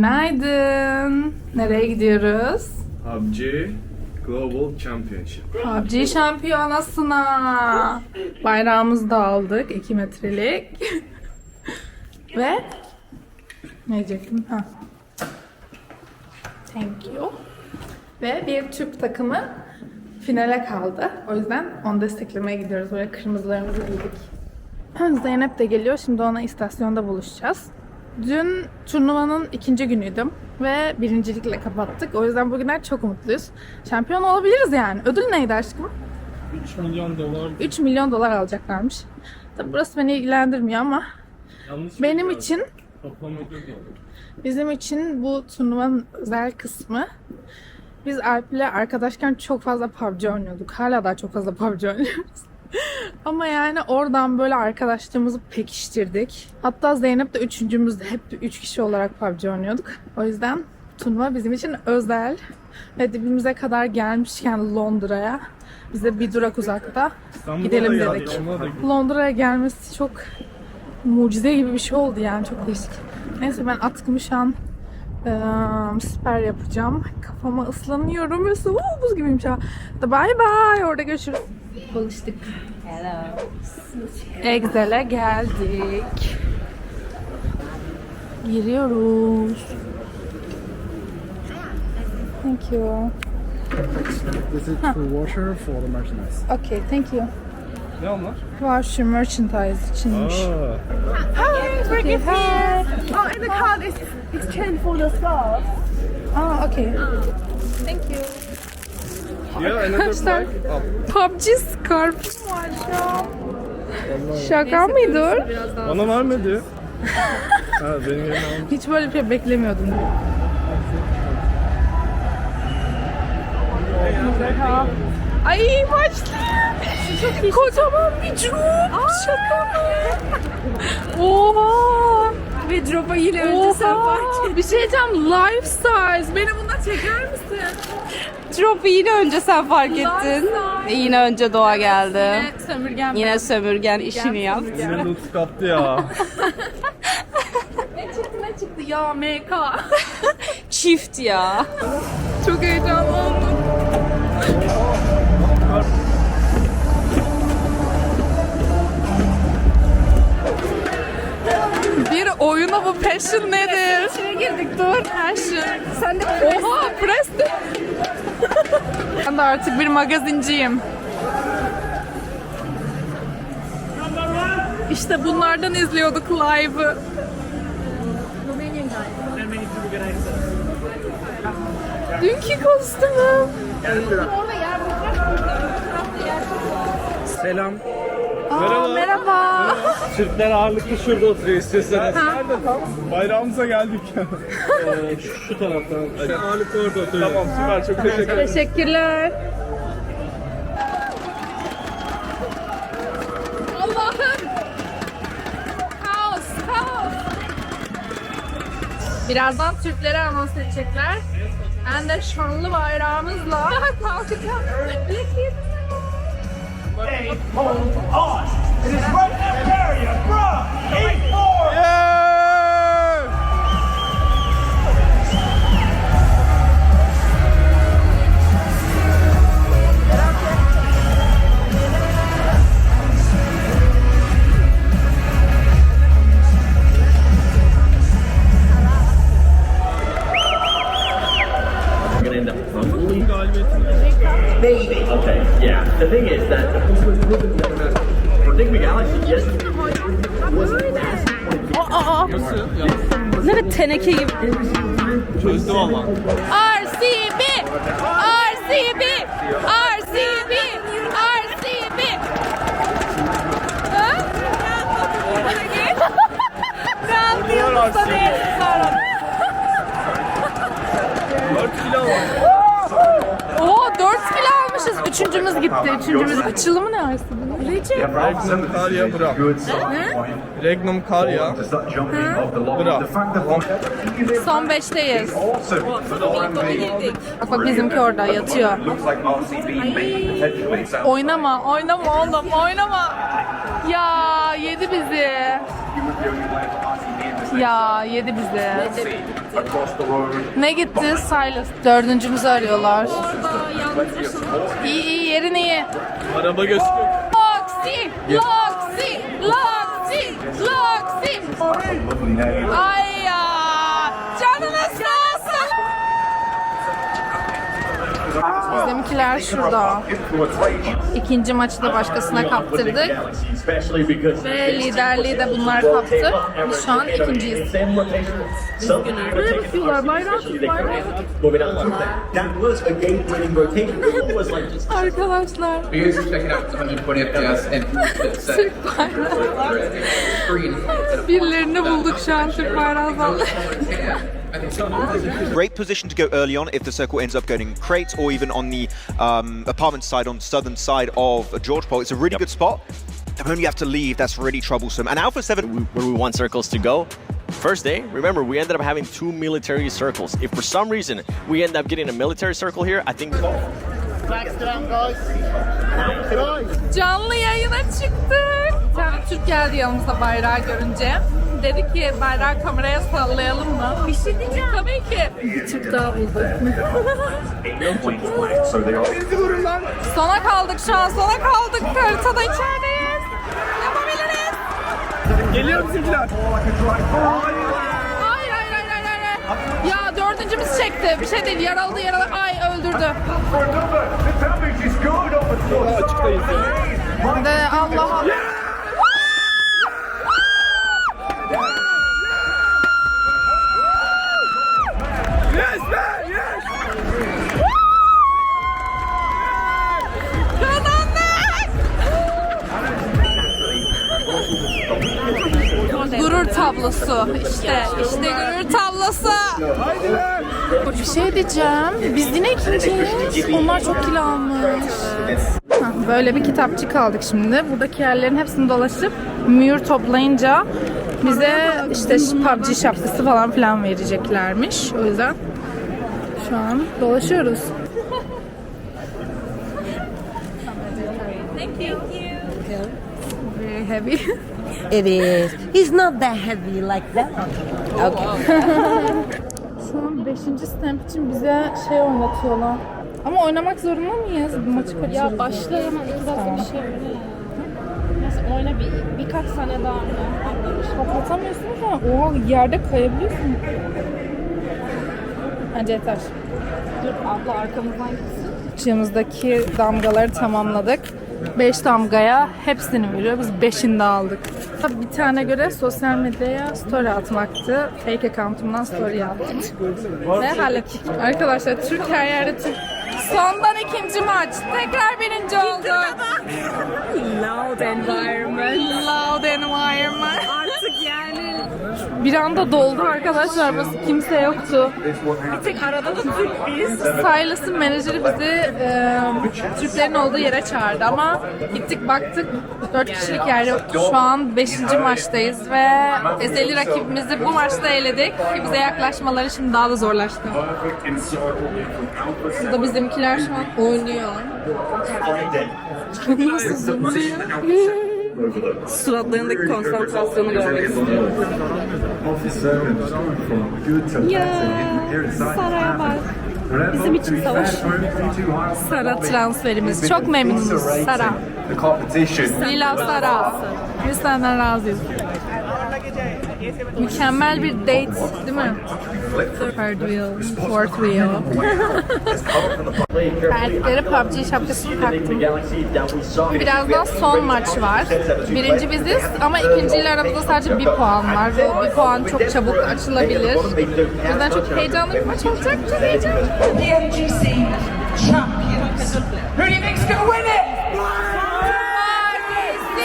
Günaydın. Nereye gidiyoruz? PUBG Global Championship. PUBG şampiyonasına. Bayrağımızı da aldık. 2 metrelik. Ve ne diyecektim? Ha. Thank you. Ve bir Türk takımı finale kaldı. O yüzden onu desteklemeye gidiyoruz. Böyle kırmızılarımızı giydik. Zeynep de geliyor. Şimdi ona istasyonda buluşacağız. Dün turnuvanın ikinci günüydüm ve birincilikle kapattık. O yüzden bugünler çok mutluyuz. Şampiyon olabiliriz yani. Ödül neydi aşkım? 3 milyon dolar 3 milyon dolar alacaklarmış. Tabi burası beni ilgilendirmiyor ama yanlış benim için, Toplam ödül de bizim için bu turnuvanın özel kısmı biz Alp'le arkadaşken çok fazla PUBG oynuyorduk. Hala daha çok fazla PUBG oynuyoruz. Ama yani oradan böyle arkadaşlığımızı pekiştirdik. Hatta Zeynep de üçüncümüzde hep üç kişi olarak PUBG oynuyorduk. O yüzden turnuva bizim için özel. Ve dibimize kadar gelmişken Londra'ya bize bir durak uzakta İstanbul'a Gidelim da dedik. da. Londra'ya gelmesi çok mucize gibi bir şey oldu yani çok değişik. Neyse ben atkımı şu an eee, siper yapacağım. Kafama ıslanıyorum ve soğuk buz gibiyim şu an. Bye bye orada görüşürüz. Buluştuk. Excel'e geldik. Giriyoruz. Thank you. This is for washer for the merchandise. Okay, thank you. Ne onlar? Var şu merchandise içinmiş. Aa, Okay, hi. Oh, and the card is exchange for the scarf. Aa, okay. Thank you. Yeah, Arkadaşlar. PUBG scarf var şu an. Şaka mıydı? Bana vermedi. ha benim yerime almış. Hiç böyle bir şey beklemiyordum. Ay başlıyor. Kocaman bir drop. Şaka mı? Oha. Ve drop'a yine önce sen fark Oha. Bir şey diyeceğim. Life size. Beni bunda çeker misin? Drop'u yine önce sen fark ettin. Nice. Yine önce Doğa geldi. Yine sömürgen. Yine sömürgen işini yap. Yine loot kaptı ya. Ne çıktı ne çıktı ya MK. Çift ya. Çok heyecanlandım. Bir oyuna bu passion nedir? İçine girdik dur. Passion. Sen de Oha Preston. ben de artık bir magazinciyim. İşte bunlardan izliyorduk live'ı. Dünkü kostümüm. Selam. Aa, merhaba. Türkler ağırlıklı şurada oturuyor istiyorsanız. Nerede tam? Bayrağımıza geldik. ee, şu, şu taraftan. Sen ağırlıklı orada oturuyorsun. Tamam süper çok teşekkür ederim. Teşekkürler. Allah'ım. Kaos, kaos. Birazdan Türkleri anons edecekler. Ben de şanlı bayrağımızla kalkacağım. Hold on. It is right in that area, bruh. RCB! RCB! RCB! Ha? Vuruyorlar seni. 4 kilo var. Oo 4 kilo almışız. Üçüncümüz gitti. Üçüncümüz. Açılımı ne RCB'nin? Regnum Karya Bra. Regnum Karya Bra. Son beşteyiz. Bak bak bizimki orada yatıyor. Oynama, oynama oğlum, oynama. Ya yedi bizi. Ya yedi bizi. Ne gitti? Silas. Dördüncümüzü arıyorlar. İyi iyi yerin iyi. Araba gözüküyor. Loxy! Loxy! Loxy! Loxy! Ay Bizimkiler şurada. İkinci maçı da başkasına kaptırdık. Ve liderliği de bunlar kaptı. Biz şu an ikinciyiz. Buraya bakıyorlar, like just Arkadaşlar. You guys are checking out 120 FPS and it's set. Türk bayrağı. Birilerini bulduk şu an Türk bayrağı. Great position to go early on if the circle ends up going in crates or even on the um, apartment side, on the southern side of George Pole. It's a really good spot. The moment you have to leave, that's really troublesome. And Alpha 7 where we want circles to go. First day, remember, we ended up having two military circles. If for some reason we end up getting a military circle here, I think Canlı yayına çıktık. Bir tane Türk geldi yanımıza bayrağı görünce. Dedi ki bayrağı kameraya sallayalım mı? Bir şey diyeceğim. Tabii ki. Bir Türk daha bulduk. sona kaldık şu an. Sona kaldık. Haritada içerideyiz. Yapabiliriz. Geliyor bizimkiler. Hayır hayır hayır hayır. hayır. Ya dördüncümüz çekti. Bir şey değil. Yaraladı yaraladı. Ay öldürdü. Açıktayız. De Allah Allah. İşte, işte gurur tablosu. Bir şey diyeceğim. Biz yine ikinciyiz. Onlar çok kilo almış. Hah, Böyle bir kitapçık aldık şimdi. Buradaki yerlerin hepsini dolaşıp mühür toplayınca bize işte PUBG şapkası falan filan vereceklermiş. O yüzden şu an dolaşıyoruz. Thank you. Very heavy. It is. He's not that heavy like that. Şu an 5. stamp için bize şey oynatıyorlar. Ama oynamak zorunda mıyız? Bu maçı kaçırırız. Ya başla hemen iki dakika bir şey Nasıl oyna bir, birkaç sene daha oyna. Patlatamıyorsun ama oha yerde kayabiliyorsun. Bence yeter. Dur abla arkamızdan gitsin. Işığımızdaki damgaları tamamladık. 5 damgaya hepsini veriyor. Biz 5'ini de aldık. Bir tane göre sosyal medyaya story atmaktı. Fake account'umdan story attım. Ve hallettik. Arkadaşlar Türk her yerde Türk. Sondan ikinci maç. Tekrar birinci oldu. Loud environment. Loud environment. Artık yani Bir anda doldu arkadaşlar. Burası kimse yoktu. bir tek arada da Türk biz. Silas'ın menajeri bizi e, Türklerin olduğu yere çağırdı ama gittik baktık 4 kişilik yer yoktu. Şu an 5. maçtayız ve ezeli rakibimizi bu maçta eledik. Bize yaklaşmaları şimdi daha da zorlaştı. Burada bizimkiler şu an oynuyor. Nasıl zıplıyor? Suratlarındaki konsantrasyonu görmek istiyorum. Ya Sara'ya bak. Bizim için savaş. Sara transferimiz. Çok memnunuz Sara. Lila Sara. Biz senden razıyız. Mükemmel bir date değil mi? Third wheel, fourth wheel. Verdikleri PUBG şapkasını taktım. Birazdan son maç var. Birinci biziz ama ikinciyle aramızda sadece bir puan var. Ve bir puan çok çabuk açılabilir. O yüzden çok heyecanlı bir maç olacak. Çok heyecanlı. Champions. Who do you think's gonna win it? RCB,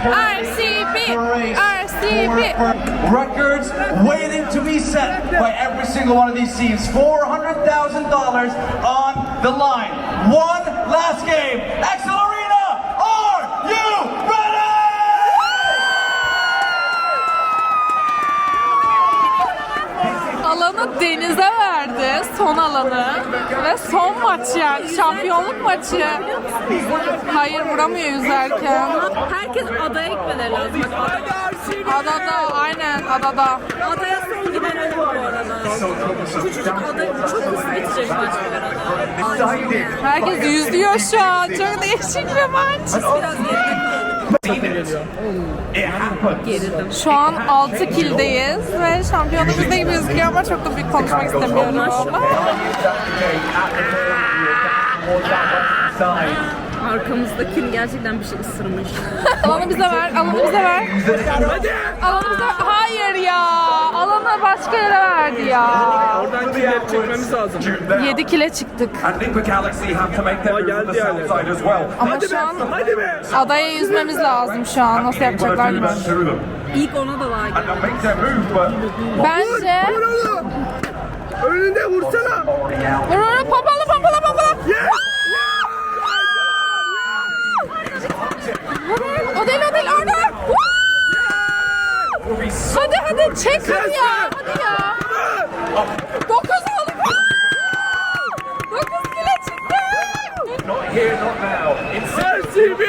RCB, RCB. Records waiting to be set by every single one of these teams. $400,000 on the line. One last game. Excellent. alanı denize verdi. Son alanı. Ve son maç yani. Şampiyonluk maçı. Hayır vuramıyor yüzerken. Herkes adaya gitmeleri lazım. Bak ada. Adada aynen adada. Adaya son giden ölüm bu arada. Küçücük ada çok hızlı bitecek maç bu arada. Herkes yüzüyor şu an. Çok değişik bir maç. Biraz geride. Şu an 6 kildeyiz ve şampiyonluk bizde gibi gözüküyor ama çok da büyük konuşmak istemiyorum. Arkamızdaki gerçekten bir şey ısırmış. Alanı bize ver, alanı bize ver. Alanı bize Hayır ya. Alanı başka yere verdi ya. Oradan kilit çekmemiz lazım. 7 kile çıktık. And Ligma Galaxy have to make their move to the south side as well. Ama şu an adaya yüzmemiz lazım şu an. Nasıl yapacaklar bilmiyorum. İlk ona da var. And they'll make their move, but Bence... Önünde vursana. Dur dur pompalı pompalı pompalı. O değil o değil orada. Hadi hadi çek hadi ya. Hadi ya. 9 oldu. 9 kile çıktı. Not here, not now. It's. RCB.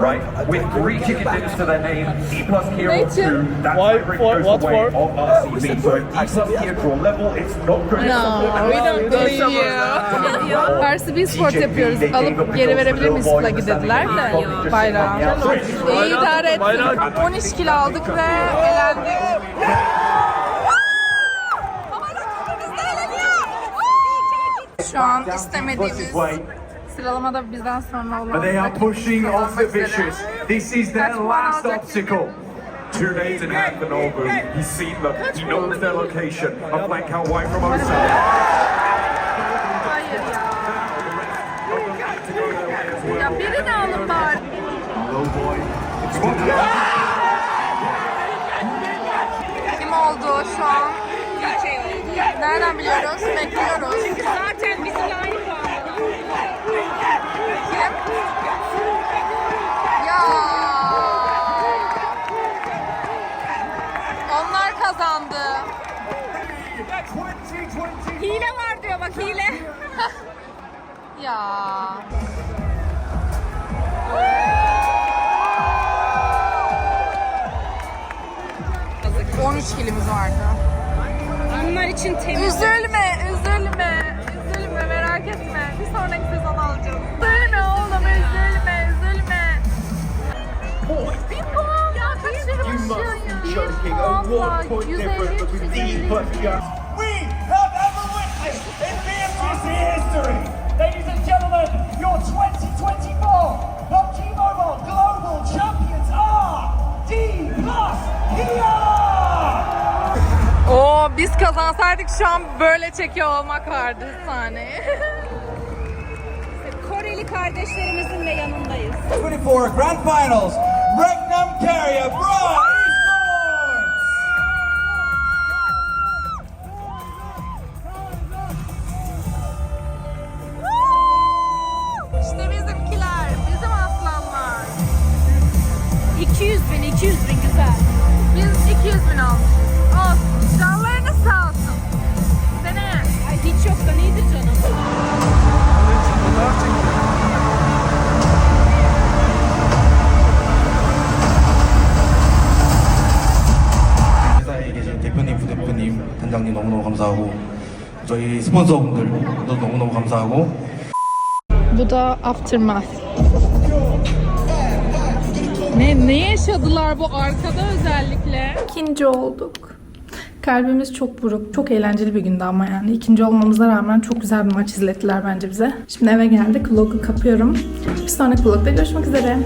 Right with three chicken dinners to their name. E plus on Rachel. two. That Why- goes what for? of RCB. So E plus draw level, it's not good. No, we don't believe you. RCB sport yapıyoruz. Alıp geri verebilir miyiz flagı dediler de bayrağı. İyi idare ettik. 13 kilo aldık ve elendik. Şu an istemediğimiz sıralamada bizden sonra olan But they are pushing off the vicious. This is their last obstacle. Two days in hand for Nobu. He's seen them. He knows their location. A flank out wide from Osa. Ya. Alın bari. Kim oldu şu an? Nereden biliyoruz? Bekliyoruz. Zaten bizimle aynı puanda. Kim? Ya. Onlar kazandı. Hile var diyor bak hile. Ya. Yazık. 13 kilimiz vardı. Onlar için temiz. Üzülme, üzülme. Üzülme, merak etme. Bir sonraki sezon alacağız. Üzülme oğlum, üzülme, üzülme. Bir puanla kaçırmışsın. Bir puanla 150 150. biz kazansaydık şu an böyle çekiyor olmak vardı sahneye. Koreli kardeşlerimizin de yanındayız. 24 Grand Finals, Regnum Carrier Bra 저희 스폰서분들도 너무너무 감사하고 Bu da Aftermath. Ne, ne yaşadılar bu arkada özellikle? İkinci olduk. Kalbimiz çok buruk. Çok eğlenceli bir gündü ama yani. ikinci olmamıza rağmen çok güzel bir maç izlettiler bence bize. Şimdi eve geldik. Vlogu kapıyorum. Bir sonraki vlogda görüşmek üzere.